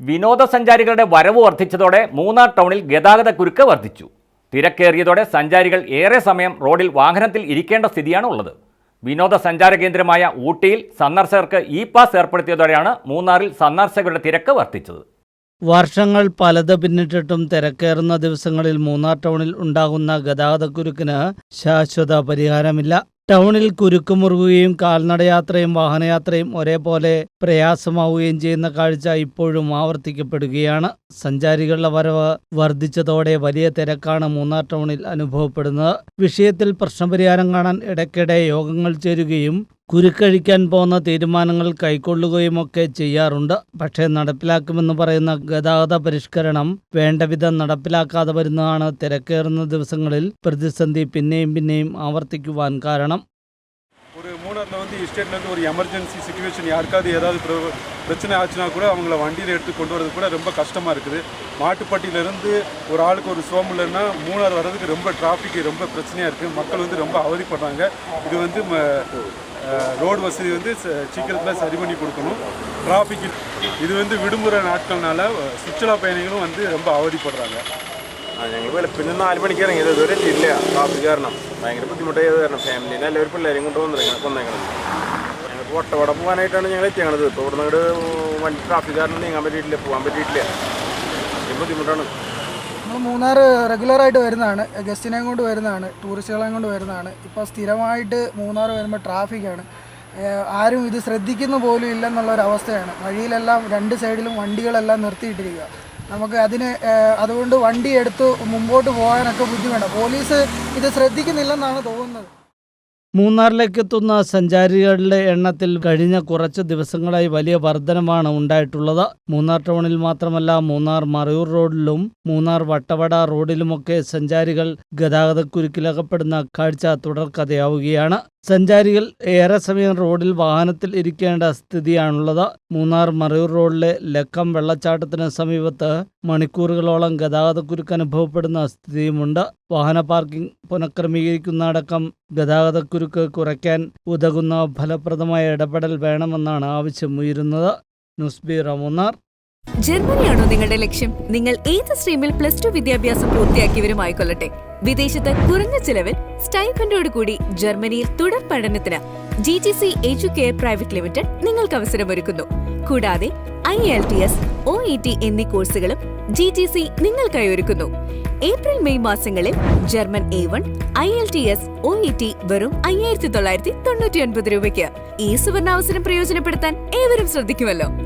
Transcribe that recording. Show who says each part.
Speaker 1: വിനോദസഞ്ചാരികളുടെ വരവ് വർദ്ധിച്ചതോടെ മൂന്നാർ ടൗണിൽ ഗതാഗത കുരുക്ക് വർദ്ധിച്ചു. തിരക്കേറിയതോടെ സഞ്ചാരികൾ ഏറെ സമയം റോഡിൽ വാഹനത്തിൽ ഇരിക്കേണ്ട സ്ഥിതിയാണ് ഉള്ളത് വിനോദസഞ്ചാര കേന്ദ്രമായ ഊട്ടിയിൽ സന്ദർശകർക്ക് ഇ പാസ് ഏർപ്പെടുത്തിയതോടെയാണ് മൂന്നാറിൽ സന്ദർശകരുടെ തിരക്ക് വർദ്ധിച്ചത്.
Speaker 2: വർഷങ്ങൾ പലത് പിന്നിട്ടിട്ടും തിരക്കേറുന്ന ദിവസങ്ങളിൽ മൂന്നാർ ടൗണിൽ ഉണ്ടാകുന്ന ഗതാഗതക്കുരുക്കിന് ശാശ്വത പരിഹാരമില്ല. ടൗണിൽ കുരുക്കുമുറുകുകയും കാൽനടയാത്രയും വാഹനയാത്രയും ഒരേപോലെ പ്രയാസമാവുകയും ചെയ്യുന്ന കാഴ്ച ഇപ്പോഴും ആവർത്തിക്കപ്പെടുകയാണ്. സഞ്ചാരികളുടെ വരവ് വർദ്ധിച്ചതോടെ വലിയ തിരക്കാണ് മൂന്നാർ ടൗണിൽ അനുഭവപ്പെടുന്നത്. വിഷയത്തിൽ പ്രശ്നപരിഹാരം കാണാൻ ഇടയ്ക്കിടെ യോഗങ്ങൾ ചേരുകയും കുരുക്കഴിക്കാൻ പോകുന്ന തീരുമാനങ്ങൾ കൈക്കൊള്ളുകയുമൊക്കെ ചെയ്യാറുണ്ട് പക്ഷേ നടപ്പിലാക്കുമെന്ന് പറയുന്ന ഗതാഗത പരിഷ്കരണം വേണ്ടവിധം നടപ്പിലാക്കാതെ വരുന്നതാണ് തിരക്കേറുന്ന ദിവസങ്ങളിൽ പ്രതിസന്ധി പിന്നെയും പിന്നെയും ആവർത്തിക്കുവാൻ കാരണം
Speaker 3: ஒரு மூணாரில் வந்து எஸ்டேட்லேருந்து ஒரு எமர்ஜென்சி சுச்சுவேஷன் யாருக்காவது ஏதாவது பிர- பிரச்சனை ஆச்சுன்னா கூட அவங்கள வண்டியில் எடுத்து கொண்டு வரது கூட ரொம்ப கஷ்டமாக இருக்குது மாட்டுப்பட்டியிலேருந்து ஒரு ஆளுக்கு ஒரு சோம்புலன்னா மூணார் வர்றதுக்கு ரொம்ப டிராஃபிக் ரொம்ப பிரச்சனையாக இருக்குது மக்கள் வந்து ரொம்ப அவதிப்படுறாங்க இது வந்து ரோடு வசதி வந்து ச- சீக்கிரத்தில் சரி பண்ணி கொடுக்கணும் டிராஃபிக் இது வந்து விடுமுறை நாட்கள்னால சுற்றுலா பயணிகளும் வந்து ரொம்ப அவதிப்படுறாங்க
Speaker 4: ആ ഞങ്ങൾ വെളുപ്പിന് നാല് മണിക്ക് ഇറങ്ങിയത് ഇതുവരെ എത്തിയില്ല ട്രാഫിക് കാരണം ഭയങ്കര ബുദ്ധിമുട്ടായത് കാരണം ഫാമിലിനെ എല്ലാവരും പിള്ളേരും കൊണ്ട് വന്നിരിക്കണം കൊന്നേക്കണം ഞങ്ങൾക്ക് വട്ടവട പോകാനായിട്ടാണ് ഞങ്ങൾ എത്തിയത് ഇപ്പോൾ ഇവിടെ നിന്ന് വണ്ടി ട്രാഫിക് കാരണം നീങ്ങാൻ പറ്റിയിട്ടില്ല പോകാൻ പറ്റിയിട്ടില്ല വലിയ ബുദ്ധിമുട്ടാണ്
Speaker 5: നമ്മൾ മൂന്നാർ റെഗുലറായിട്ട് വരുന്നതാണ്. ഗസ്റ്റിനെയും കൊണ്ട് വരുന്നതാണ്. ടൂറിസ്റ്റുകളെയും കൊണ്ട് വരുന്നതാണ്. ഇപ്പോൾ സ്ഥിരമായിട്ട് മൂന്നാർ വരുമ്പോൾ ട്രാഫിക്കാണ് ആരും ഇത് ശ്രദ്ധിക്കുന്ന പോലും ഇല്ലെന്നുള്ളൊരവസ്ഥയാണ് വഴിയിലെല്ലാം രണ്ട് സൈഡിലും വണ്ടികളെല്ലാം നിർത്തിയിട്ടിരിക്കുക. നമുക്ക് അതിന് അതുകൊണ്ട് വണ്ടി എടുത്ത് മുമ്പോട്ട് പോകാനൊക്കെ ബുദ്ധിമുട്ടാണ്. പോലീസ് ഇത് ശ്രദ്ധിക്കുന്നില്ലെന്നാണ് തോന്നുന്നത്.
Speaker 2: മൂന്നാറിലേക്ക് എത്തുന്ന സഞ്ചാരികളുടെ എണ്ണത്തിൽ കഴിഞ്ഞ കുറച്ച് ദിവസങ്ങളായി വലിയ വർധനമാണ് ഉണ്ടായിട്ടുള്ളത്. മൂന്നാർ ടൗണിൽ മാത്രമല്ല മൂന്നാർ മറയൂർ റോഡിലും മൂന്നാർ വട്ടവട റോഡിലുമൊക്കെ സഞ്ചാരികൾ ഗതാഗതക്കുരുക്കിലകപ്പെടുന്ന കാഴ്ച തുടർക്കഥയാവുകയാണ്. സഞ്ചാരികൾ ഏറെ സമയം റോഡിൽ വാഹനത്തിൽ ഇരിക്കേണ്ട സ്ഥിതിയാണുള്ളത്. മൂന്നാർ മറയൂർ റോഡിലെ ലക്കം വെള്ളച്ചാട്ടത്തിന് സമീപത്ത് മണിക്കൂറുകളോളം ഗതാഗതക്കുരുക്ക് അനുഭവപ്പെടുന്ന സ്ഥിതിയുമുണ്ട്. വാഹന പാർക്കിംഗ് പുനഃക്രമീകരിക്കുന്ന അടക്കം ഗതാഗതക്കുരുക്ക് കുറയ്ക്കാൻ ഉതകുന്ന ഫലപ്രദമായ ഇടപെടൽ വേണമെന്നാണ് ആവശ്യമുയരുന്നത്. News bureau Munnar.
Speaker 6: ജർമ്മനിയാണോ നിങ്ങളുടെ ലക്ഷ്യം? നിങ്ങൾ ഏത് സ്ട്രീമിൽ പ്ലസ് ടു വിദ്യാഭ്യാസം പൂർത്തിയാക്കിയവരുമായിക്കൊള്ളട്ടെ. വിദേശത്ത് കുറഞ്ഞ ചിലവിൽ സ്റ്റൈഫൻഡോട് കൂടി ജർമ്മനിയിൽ തുടർ പഠനത്തിന് G G C educare private limited നിങ്ങൾക്ക് അവസരമൊരുക്കുന്നു കൂടാതെ I L T S O E T എന്നീ കോഴ്സുകളും ജി ജി സി നിങ്ങൾക്കായി ഒരുക്കുന്നു. ഏപ്രിൽ മെയ് മാസങ്ങളിൽ German A one I L T S O E T വെറും അയ്യായിരത്തി തൊള്ളായിരത്തി തൊണ്ണൂറ്റി ഒൻപത് രൂപയ്ക്ക് ഈ സുവർണാവസരം പ്രയോജനപ്പെടുത്താൻ ഏവരും ശ്രദ്ധിക്കുമല്ലോ.